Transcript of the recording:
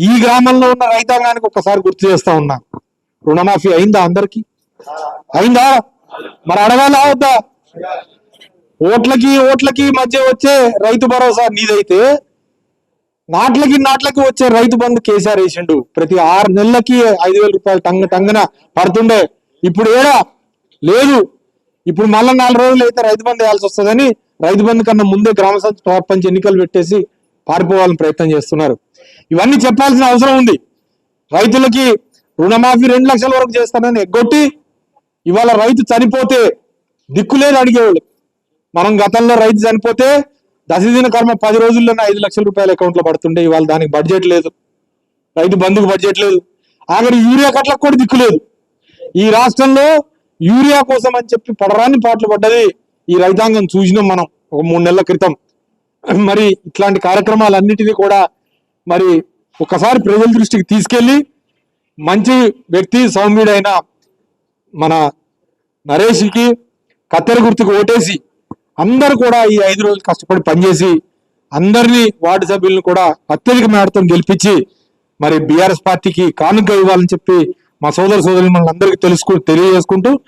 ఈ గ్రామంలో ఉన్న రైతాంగానికి ఒక్కసారి గుర్తు చేస్తా ఉన్నా. రుణమాఫీ అయిందా అందరికి? అయిందా? మరి అడగాలా వద్దా? ఓట్లకి ఓట్లకి మధ్య వచ్చే రైతు భరోసా నీదైతే నాట్లకి నాట్లకి వచ్చే రైతు బంధు కేసీఆర్ వేసిండు. ప్రతి ఆరు నెలలకి ఐదు వేల రూపాయలు టంగ టంగన పడుతుండే. ఇప్పుడు ఏడా? లేదు. ఇప్పుడు మళ్ళీ నాలుగు రోజులు అయితే రైతు బంధు వేయాల్సి వస్తుందని రైతు బంధు కన్నా ముందే గ్రామ సంస్థ టాప్ పంచి ఎన్నికలు పెట్టేసి పారిపోవాలని ప్రయత్నం చేస్తున్నారు. ఇవన్నీ చెప్పాల్సిన అవసరం ఉంది. రైతులకి రుణమాఫీ రెండు లక్షల వరకు చేస్తానని ఎగ్గొట్టి ఇవాళ రైతు చనిపోతే దిక్కులేదు అడిగేవాళ్ళు. మనం గతంలో రైతు చనిపోతే దశదిన కర్మ పది రోజుల్లోనే ఐదు లక్షల రూపాయల అకౌంట్లో పడుతుండే. ఇవాళ దానికి బడ్జెట్ లేదు. రైతు బంధుకు బడ్జెట్ లేదు. ఆఖరి యూరియా కట్లకు కూడా దిక్కు లేదు. ఈ రాష్ట్రంలో యూరియా కోసం అని చెప్పి పడరాని పాటలు పడ్డది ఈ రైతాంగం చూసినాం మనం ఒక మూడు నెలల క్రితం. మరి ఇట్లాంటి కార్యక్రమాలన్నిటినీ కూడా మరి ఒకసారి ప్రజల దృష్టికి తీసుకెళ్ళి మంచి వ్యక్తి సౌమ్యుడైన మన నరేష్కి కత్తెర గుర్తుకు ఓటేసి అందరూ కూడా ఈ ఐదు రోజులు కష్టపడి పనిచేసి అందరినీ వార్డు సభ్యులను కూడా అత్యధిక మేడతో గెలిపించి మరి బీఆర్ఎస్ పార్టీకి కానుక ఇవ్వాలని చెప్పి మా సోదర సోదరులు మన అందరికీ తెలుసుకు తెలియజేసుకుంటూ